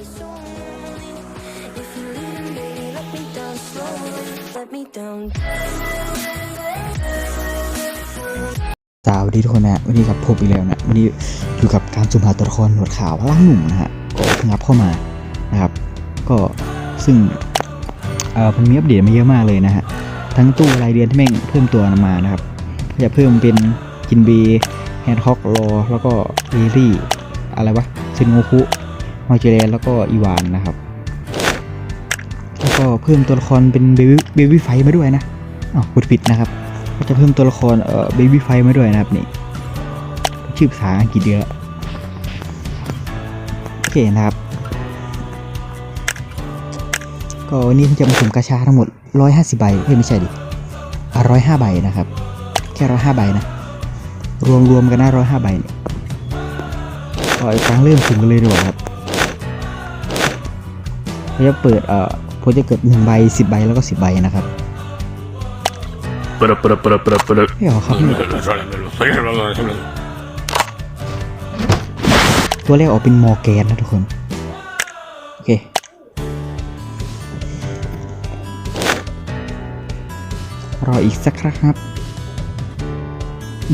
สวัสดีทุกคนนะวันนี้กับผมอีกแล้วนะวันนี้อยู่กับการสุ่มหาตัวละครหนวดขาวพลังหนุ่มนะฮะก็เพิ่งอัพเข้ามานะครับ ก็ซึ่งเอ่อมันมีอัปเดตมาเยอะมากเลยนะฮะทั้งตู้รายเดือนที่แม่งเพิ่มตัวมานะครับจะเพิ่มเป็นกินบีแฮนด์ฮอกรอแล้วก็เอรี่อะไรวะเซนโงคุ มาเจเรนแล้วก็อีวานนะครับ แล้วก็เพิ่มตัวละครเป็นเบบี้เบบี้ไฟมาด้วยนะอ๋อพูดผิดนะครับ ก็จะเพิ่มตัวละครเอ่อเบบี้ไฟมาด้วยนะครับนี่ชื่อภาษาอังกฤษเยอะโอเคนะครับ ก็วันนี้ผมจะมาสุ่มกาชาทั้งหมด 150 ใบเอ้ยไม่ใช่ดิอะ105ใบนะครับ แค่105ใบนะ รวมรวมกันนะ105ใบเนี่ยก็อีกครั้งเริ่มสุ่มกันเลยดีกว่าครับ เราจะเปิดเอ่อผมจะเกิด1ใบ10ใบแล้วก็10ใบนะครับ Para, para, para, para, para. ไม่เอาครับตัวแรกออกเป็นมอร์แกนนะทุกคน โอเครออีกสักครั้งครับ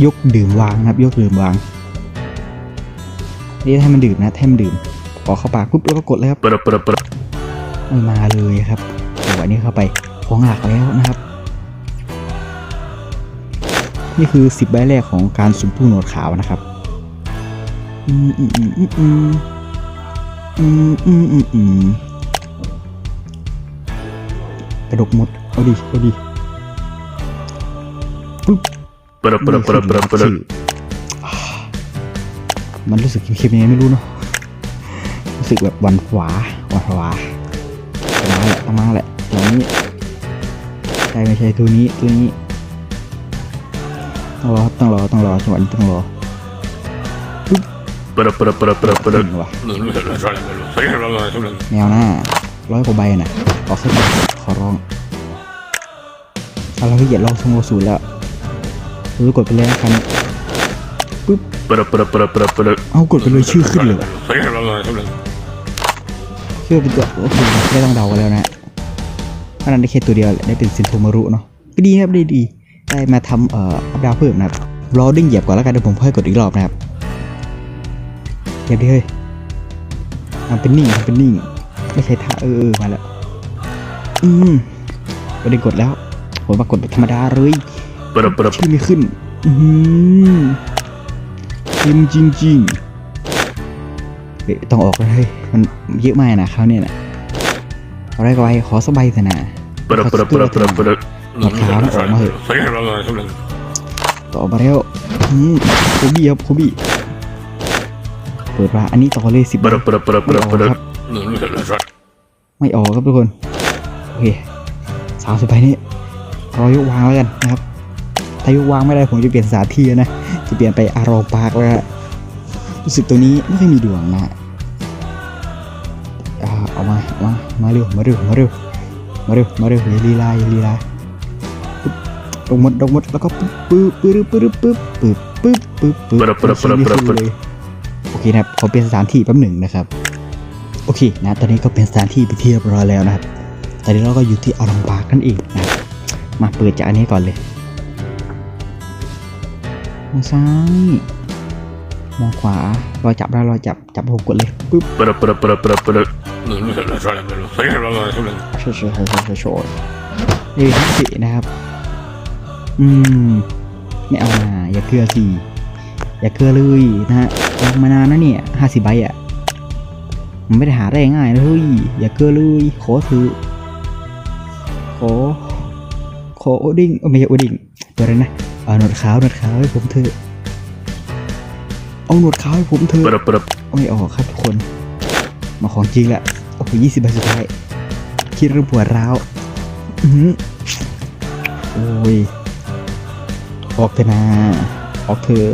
ยกดื่มวางนะครับ ยกดื่มวางนี่ให้มันดื่มนะให้มันดื่มพอเข้าปากปุ๊บแล้วก็กดเลยครับ Para, para, para. ไม่มาเลยครับจังหวะนี้เข้าไปของหลักแล้วนะครับ นี่คือสิบใบแรกของการสุ่มผู้หนวดขาวนะครับ อืมอืมอืมอืมอืมอืมอืมอืมกระดกหมดเอาดิเอาดิปุ๊บ Para, para, para, para, para. ชื่ออ่ามันรู้สึกเค็มๆยังไงไม่รู้เนาะรู้สึกแบบหวันขวาหวันขวา ต้องมาแหละต้องมาแหละอย่างนี้ใช่ไม่ใช่ตัวนี้ตัวนี้ต้องรอครับต้องรอต้องรอจังหวะนี้ต้องรอ Para, para, para, para, ขึ้ para. นว่ะแนวหน้าร้อยกว่าใบน่ะออกสักใบขอร้องเอาเราที่เหยียดลองทรงโลสูตรแล้วรู้กดไปเลยนะครับ Para, para, para, para, para. เอากดไปเลยชื่อขึ้นเลยว่ะ ชื่อเป็นตัวโอเคไม่ต้องเดากันแล้วนะเพราะนั้นได้แค่ตัวเดียวแหละได้เป็นซินโทมารุเนาะก็ดีครับได้ดีได้มาทำเอ่ออัพดาวเพิ่มนะครับรอดิ้งเหยียบก่อนแล้วกันเดี๋ยวผมค่อยกดอีกรอบนะครับเหยียบดิเฮ้ยทำเป็นนิ่งทำเป็นนิ่งไม่ใช่ท่าเออเออมาแล้วอืมก็ได้กดแล้วผมมากดแบบธรรมดาเลย Para, para, ชื่อไม่ขึ้น อืมเต็มจริงๆเฮ้ย ต้องออกแล้วเฮ้ยมันเยอะมากนะเขาวเนี่ยนะเอาไรก็ไว้ขอสบายเถอะนะ para, para, para, para, para. หมดขาวแล้วออกมาเถอะต่อมาแล้วอืมโคบี้ครับโคบี้เปิดมาอันนี้ต่อเลยสิบ Para, para, para, ไม่ para, ออก para. ครับไม่ออกครับทุกคนโอเคสามสิบใบนี้รอยกวางแล้วกันนะครับถ้ายกวางไม่ได้ผมจะเปลี่ยนสถานที่นะจะเปลี่ยนไปอารอปาร์คแล้วฮะ รู้สึกตัวนี้ไม่ค่อยมีดวงนะฮะอ่าเอามาเอามามาเร็วมาเร็วมาเร็วมาเร็วมาเร็วอย่าลีลาอย่าลีลาปึ๊บดกหมดดกหมดแล้วก็ปึ๊บปึ๊บปึ๊บปึ๊บปึ๊บปึ๊บปึ๊บปึ๊บปึ๊บปะปะปะปะปะเลยโอเคนะครับขอเปลี่ยนสถานที่แป๊บหนึ่งนะครับ โอเคนะตอนนี้ก็เป็นสถานที่ไปนที่เรียบร้อยแล้วนะครับตอนนี้เราก็อยู่ที่อารองปาร์คนั่นเองนะครับมาเปิดจากอันนี้ก่อนเลยมองซ้าย มองขวารอยจับได้รอยจับจับหกกดเลยปึ๊บปรปรปรปรปรโชว์โชว์โชว์โชว์โชว์เอทักสินะครับ อืมไม่เอามาอย่าเกลือสิอย่าเกลือเลยนะฮะรักมานานนะเนี่ยห้าสิบใบอะมันไม่ได้หาได้ง่ายเลยอย่าเกลือเลยขอถือขอขอโอดิ้งไม่ใช่โอดิ้งตัวนั้นนะเอานวดขาวนวดขาวให้ผมเถอะ เอาหนวดขาวให้ผมเถอะ Para, para. ไม่ออกครับทุกคน มาของจริงแหละโอ้โหยี่สิบใบสุดท้ายคิดเรื่องปวดร้าวอื้อหือโอ้ยออกเถอะนะออกเถอะ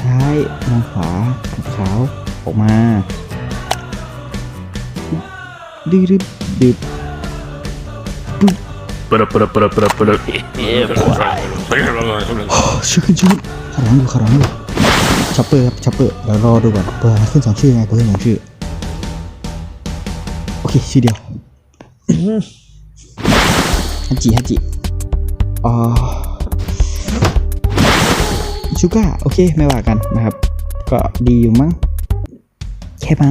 ซ้ายมองขวาขาวออกมาดื้อดื้อดื้อ Para, para, para, para, para. ชื่อ ขึ้นชื่อข้างหลังอยู่ข้างหลังอยู่ชอปเปอร์ครับชอปเปอร์เดี๋ยวรอดูก่อนเปิดขึ้นสองชื่อไงเปิดขึ้นสองชื่อเคชื่อเดียวฮัจิฮัจิอ๋อชูก้าโอเคไม่ว่ากันนะครับ ก็ดีอยู่มั้งแค่มา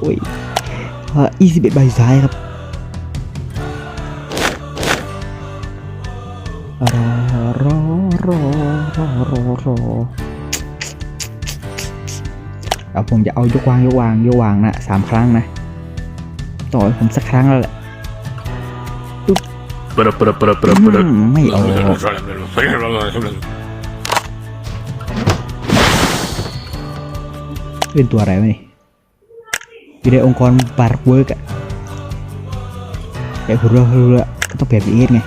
โอ้ยเอ่อ21ใบซ้ายครับรอรอรอรอรอรอเอาผมจะเอายกวางยกวางยกวางนะสามครั้งนะ ต่อให้ผมสักครั้งแล้วแหละ Para para para para อื para. มไม่ออกเป็นตัวอะไรวะนี่ อยู่ในองค์กรบาร์เวิร์กอะแต่คุณรู้รู้แล้วก็ต้องเปลี่ยนเป็นเอสไง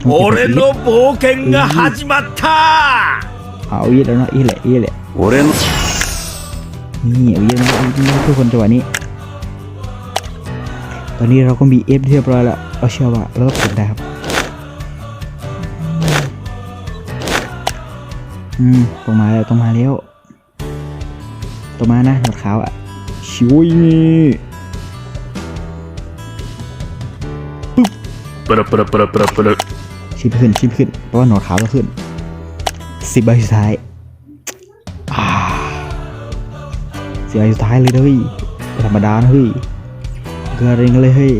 ต้องเปลี่ยนเป็น ES 俺の冒険が始まった เอาอีทแล้วเนาะอีทแหละอีทแหละ 俺の นี่เอาอีทนะเอาอีทนะทุกคนจังหวะนี้ ตอนนี้เราก็มีเอฟเรียบร้อยแล้วเราเชื่อว่าเราต้องเปลี่ยนได้ครับ อืมต้องมาแล้วต้องมาแล้วต้องมานะหนวดขาวอ่ะ ชิวยนี่ para para para para para. ชิบขึ้นชิบขึ้น เพราะว่าหนวดขาวต้องขึ้นสิบใบสุดท้ายอ่าสิบใบสุดท้ายเลยนะเฮ้ยธรรมดานะเฮ้ยเกินเองเลยเฮ้ย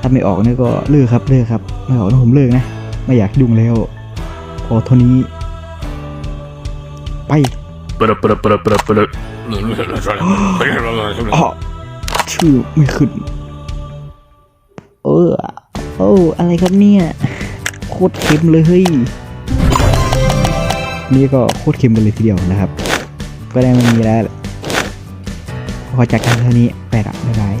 ถ้าไม่ออกเนี่ยก็เลิกครับเลิกครับ ไม่ออกนะผมเลิกนะ ไม่อยากยุ่งแล้วพอเท่านี้ ไป Para para para para para. อ๋อชื่อไม่ขึ้น เออโอ้อะไรครับเนี่ย โคตรเค็มเลยเฮ้ย นี่ก็โคตรเค็มไปเลยทีเดียวนะครับ ก็ได้มันมีแล้วแหละขอจากการเท่านี้ไปละบ๊ายบาย